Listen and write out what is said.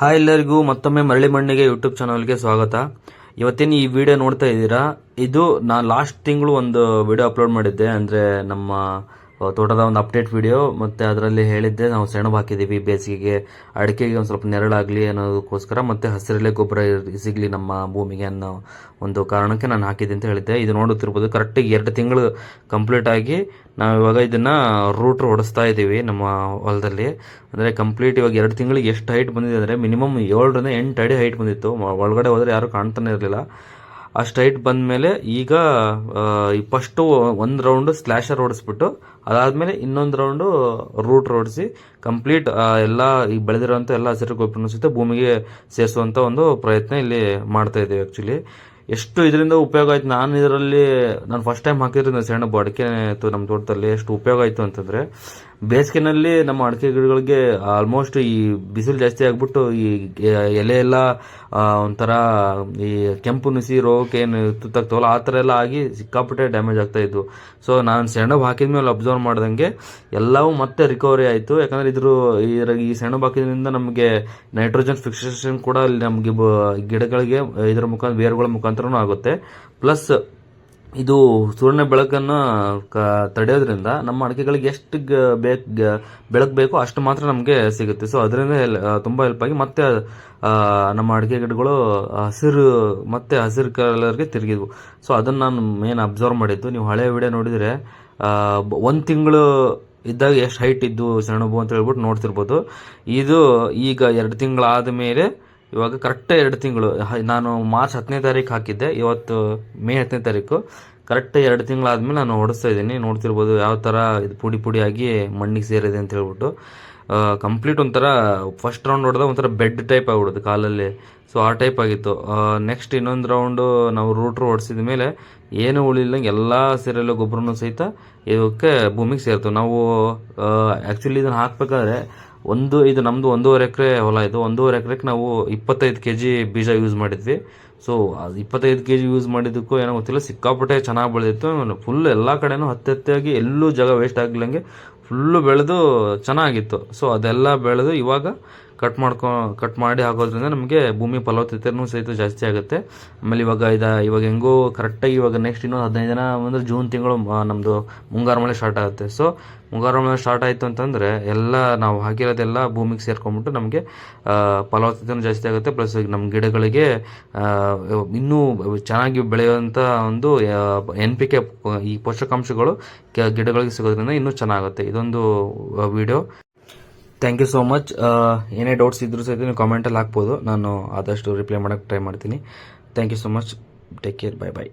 Hi ಎಲ್ಲರಿಗೂ ಮತ್ತೊಮ್ಮೆ ಮರಳಿ ಮಣ್ಣಿಗೆ ಯೂಟ್ಯೂಬ್ ಚಾನಲ್ಗೆ ಸ್ವಾಗತ. ಇವತ್ತೇನು ಈ ವಿಡಿಯೋ ನೋಡ್ತಾ ಇದ್ದೀರಾ? ಇದು ನಾನು ಲಾಸ್ಟ್ ತಿಂಗಳು ಒಂದು ವಿಡಿಯೋ ಅಪ್ಲೋಡ್ ಮಾಡಿದ್ದೆ. ಅಂದರೆ ನಮ್ಮ ತೋಟದ ಒಂದು ಅಪ್ಡೇಟ್ ವಿಡಿಯೋ ಮತ್ತು ಅದರಲ್ಲಿ ಹೇಳಿದ್ದೆ, ನಾವು ಸೆಣಬು ಹಾಕಿದ್ದೀವಿ, ಬೇಸಿಗೆಗೆ ಅಡಿಕೆಗೆ ಒಂದು ಸ್ವಲ್ಪ ನೆರಳಾಗಲಿ ಅನ್ನೋದಕ್ಕೋಸ್ಕರ, ಮತ್ತು ಹಸಿರಲ್ಲೇ ಗೊಬ್ಬರ ಸಿಗಲಿ ನಮ್ಮ ಭೂಮಿಗೆ ಅನ್ನೋ ಒಂದು ಕಾರಣಕ್ಕೆ ನಾನು ಹಾಕಿದ್ದೆ ಅಂತ ಹೇಳಿದ್ದೆ. ಇದು ನೋಡುತ್ತಿರ್ಬೋದು ಕರೆಕ್ಟಾಗಿ ಎರಡು ತಿಂಗಳು ಕಂಪ್ಲೀಟ್ ಆಗಿ ನಾವು ಇವಾಗ ಇದನ್ನು ರೂಟ್ರ್ ಹೊಡಿಸ್ತಾ ಇದ್ದೀವಿ ನಮ್ಮ ಹೊಲದಲ್ಲಿ. ಅಂದರೆ ಕಂಪ್ಲೀಟ್ ಇವಾಗ ಎರಡು ತಿಂಗಳಿಗೆ ಎಷ್ಟು ಹೈಟ್ ಬಂದಿದೆ ಅಂದರೆ ಮಿನಿಮಮ್ ಏಳರಿಂದ ಎಂಟು ಅಡಿ ಹೈಟ್ ಬಂದಿತ್ತು. ಒಳಗಡೆ ಹೋದರೆ ಯಾರೂ ಕಾಣ್ತಾನೆ ಇರಲಿಲ್ಲ. ಅಷ್ಟು ಬಂದ ಬಂದಮೇಲೆ ಈಗ ಫಸ್ಟು ಒಂದು ರೌಂಡು ಸ್ಲ್ಯಾಶರ್ ಓಡಿಸ್ಬಿಟ್ಟು, ಅದಾದಮೇಲೆ ಇನ್ನೊಂದು ರೌಂಡು ರೂಟ್ ಓಡಿಸಿ ಕಂಪ್ಲೀಟ್ ಎಲ್ಲ ಈಗ ಬೆಳೆದಿರೋಂಥ ಎಲ್ಲ ಹಸಿರು ಗೊಬ್ಬರನ ಸಹಿತ ಭೂಮಿಗೆ ಸೇರಿಸುವಂಥ ಒಂದು ಪ್ರಯತ್ನ ಇಲ್ಲಿ ಮಾಡ್ತಾ ಇದ್ದೀವಿ ಆ್ಯಕ್ಚುಲಿ ಎಷ್ಟು ಇದರಿಂದ ಉಪಯೋಗ ಆಯ್ತು, ನಾನು ಇದರಲ್ಲಿ, ನಾನು ಫಸ್ಟ್ ಟೈಮ್ ಹಾಕಿದ್ರಿಂದ ಸೆಣಬು ಅಡಿಕೆ ನಮ್ಮ ತೋಟದಲ್ಲಿ, ಎಷ್ಟು ಉಪಯೋಗ ಆಯಿತು ಅಂತಂದರೆ ಬೇಸಿಗೆನಲ್ಲಿ ನಮ್ಮ ಅಡಿಕೆ ಗಿಡಗಳಿಗೆ ಆಲ್ಮೋಸ್ಟ್ ಈ ಬಿಸಿಲು ಜಾಸ್ತಿ ಆಗಿಬಿಟ್ಟು ಈ ಎಲೆ ಎಲ್ಲ ಒಂಥರ ಈ ಕೆಂಪು ನುಸಿ, ರೋಗಕ್ಕೆ ಏನು ತುತ್ತಾಗ್ತಾವಲ್ಲ, ಆ ಥರ ಎಲ್ಲ ಆಗಿ ಸಿಕ್ಕಾಪಟ್ಟೆ ಡ್ಯಾಮೇಜ್ ಆಗ್ತಾ ಇದ್ವು. ಸೊ ನಾನು ಸೆಣಬು ಹಾಕಿದ್ಮೇಲೆ ಅಬ್ಸರ್ವ್ ಮಾಡ್ದಂಗೆ ಎಲ್ಲವೂ ಮತ್ತೆ ರಿಕವರಿ ಆಯಿತು. ಯಾಕಂದರೆ ಇದ್ರ ಈ- ಈ ಸೆಣಬು ಹಾಕಿದ್ರಿಂದ ನಮಗೆ ನೈಟ್ರೋಜನ್ ಫಿಕ್ಸೇಷನ್ ಕೂಡ ಅಲ್ಲಿ ನಮಗೆ ಗಿಡಗಳಿಗೆ, ಇದರ ಮುಖಾಂತರ, ಬೇರುಗಳ ಮುಖಾಂತರನೂ ಆಗುತ್ತೆ. ಪ್ಲಸ್ ಇದು ಸೂರ್ಯನ ಬೆಳಕನ್ನು ಕ ತಡೆಯೋದ್ರಿಂದ ನಮ್ಮ ಅಡಿಕೆಗಳಿಗೆ ಎಷ್ಟು ಬೇಕು ಬೆಳಕು ಬೇಕೋ ಅಷ್ಟು ಮಾತ್ರ ನಮಗೆ ಸಿಗುತ್ತೆ. ಸೊ ಅದರಿಂದ ತುಂಬ ಹೆಲ್ಪ್ ಆಗಿ ಮತ್ತೆ ನಮ್ಮ ಅಡಿಕೆ ಗಿಡಗಳು ಹಸಿರು ಮತ್ತೆ ಹಸಿರು ಕಲರ್ಗೆ ತಿರುಗಿದ್ವು. ಸೊ ಅದನ್ನು ನಾನು ಮೇನ್ ಅಬ್ಸರ್ವ್ ಮಾಡಿದ್ದು. ನೀವು ಹಳೆ ವಿಡಿಯೋ ನೋಡಿದರೆ ಒಂದು ತಿಂಗಳು ಇದ್ದಾಗ ಎಷ್ಟು ಹೈಟ್ ಇದ್ದು ಸೆಣಬು ಅಂತ ಹೇಳ್ಬಿಟ್ಟು ನೋಡ್ತಿರ್ಬೋದು. ಇದು ಈಗ ಎರಡು ತಿಂಗಳಾದ ಮೇಲೆ ಇವಾಗ ಕರೆಕ್ಟ್ ಎರಡು ತಿಂಗಳು ನಾನು ಮಾರ್ಚ್ ಹತ್ತನೇ ತಾರೀಕು ಹಾಕಿದ್ದೆ, ಇವತ್ತು ಮೇ ಹತ್ತನೇ ತಾರೀಕು. ಕರೆಕ್ಟ್ ಎರಡು ತಿಂಗಳಾದ್ಮೇಲೆ ನಾನು ಓಡಿಸ್ತಾ ಇದ್ದೀನಿ, ನೋಡ್ತಿರ್ಬೋದು ಯಾವ ಥರ ಇದು ಪುಡಿ ಪುಡಿಯಾಗಿ ಮಣ್ಣಿಗೆ ಸೇರಿದೆ ಅಂತ ಹೇಳ್ಬಿಟ್ಟು. ಕಂಪ್ಲೀಟ್ ಒಂಥರ ಫಸ್ಟ್ ರೌಂಡ್ ಹೊಡೆದ ಒಂಥರ ಬೆಡ್ ಟೈಪ್ ಆಗ್ಬಿಡೋದು ಕಾಲಲ್ಲಿ. ಸೊ ಆ ಟೈಪ್ ಆಗಿತ್ತು. ನೆಕ್ಸ್ಟ್ ಇನ್ನೊಂದು ರೌಂಡು ನಾವು ರೂಟ್ರು ಓಡಿಸಿದ ಮೇಲೆ ಏನು ಉಳಿಲ್ದಂಗೆ ಎಲ್ಲ ಸೇರಲ್ಲೂ ಗೊಬ್ಬರನೂ ಸಹಿತ ಇದಕ್ಕೆ ಭೂಮಿಗೆ ಸೇರ್ತು. ನಾವು ಆ್ಯಕ್ಚುಲಿ ಇದನ್ನು ಹಾಕ್ಬೇಕಾದ್ರೆ ಒಂದು ಇದು ನಮ್ಮದು ಒಂದೂವರೆ ಎಕರೆ ಹೊಲ ಇದು. ಒಂದೂವರೆ ಎಕರೆಗೆ ನಾವು ಇಪ್ಪತ್ತೈದು ಕೆ ಜಿ ಬೀಜ ಯೂಸ್ ಮಾಡಿದ್ವಿ. ಸೊ ಅದು ಇಪ್ಪತ್ತೈದು ಕೆ ಜಿ ಯೂಸ್ ಮಾಡಿದ್ದಕ್ಕೂ ಏನೋ ಗೊತ್ತಿಲ್ಲ, ಸಿಕ್ಕಾಪಟ್ಟೆ ಚೆನ್ನಾಗಿ ಬೆಳೆದಿತ್ತು. ಫುಲ್ ಎಲ್ಲ ಕಡೆನೂ ಹತ್ತತ್ತಾಗಿ ಎಲ್ಲೂ ಜಾಗ ವೇಸ್ಟ್ ಆಗಲಿಲ್ಲಂಗೆ ಫುಲ್ಲು ಬೆಳೆದು ಚೆನ್ನಾಗಿತ್ತು. ಸೊ ಅದೆಲ್ಲ ಬೆಳೆದು ಇವಾಗ ಕಟ್ ಮಾಡ್ಕೊ ಕಟ್ ಮಾಡಿ ಹಾಕೋದ್ರಿಂದ ನಮಗೆ ಭೂಮಿ ಫಲವತ್ತತೆನೂ ಸಹಿತ ಜಾಸ್ತಿ ಆಗುತ್ತೆ. ಆಮೇಲೆ ಇವಾಗ ಇದು, ಇವಾಗ ಹೆಂಗೂ ಕರೆಕ್ಟಾಗಿ ಇವಾಗ ನೆಕ್ಸ್ಟ್ ಇನ್ನೊಂದು ಹದಿನೈದು ದಿನ ಅಂದರೆ ಜೂನ್ ತಿಂಗಳು ನಮ್ಮದು ಮುಂಗಾರು ಮಳೆ ಸ್ಟಾರ್ಟ್ ಆಗುತ್ತೆ. ಸೊ ಮುಂಗಾರು ಮಳೆ ಸ್ಟಾರ್ಟ್ ಆಯಿತು ಅಂತಂದರೆ ಎಲ್ಲ ನಾವು ಹಾಕಿರೋದೆಲ್ಲ ಭೂಮಿಗೆ ಸೇರ್ಕೊಂಬಿಟ್ಟು ನಮಗೆ ಫಲವತ್ತತೆನೂ ಜಾಸ್ತಿ ಆಗುತ್ತೆ. ಪ್ಲಸ್ ನಮ್ಮ ಗಿಡಗಳಿಗೆ ಇನ್ನೂ ಚೆನ್ನಾಗಿ ಬೆಳೆಯುವಂಥ ಒಂದು ಎನ್ ಪಿ ಕೆ ಈ ಪೋಷಕಾಂಶಗಳು ಗಿಡಗಳಿಗೆ ಸಿಗೋದ್ರಿಂದ ಇನ್ನೂ ಚೆನ್ನಾಗುತ್ತೆ. ಇದೊಂದು video thank you so much ಏನೇ ಡೌಟ್ಸ್ ಇದ್ರೂ ಸಹಿತ ನೀವು ಕಾಮೆಂಟಲ್ಲಿ ಹಾಕ್ಬೋದು. ನಾನು ಆದಷ್ಟು ರಿಪ್ಲೈ ಮಾಡೋಕ್ಕೆ ಟ್ರೈ ಮಾಡ್ತೀನಿ. Thank you so much take care bye bye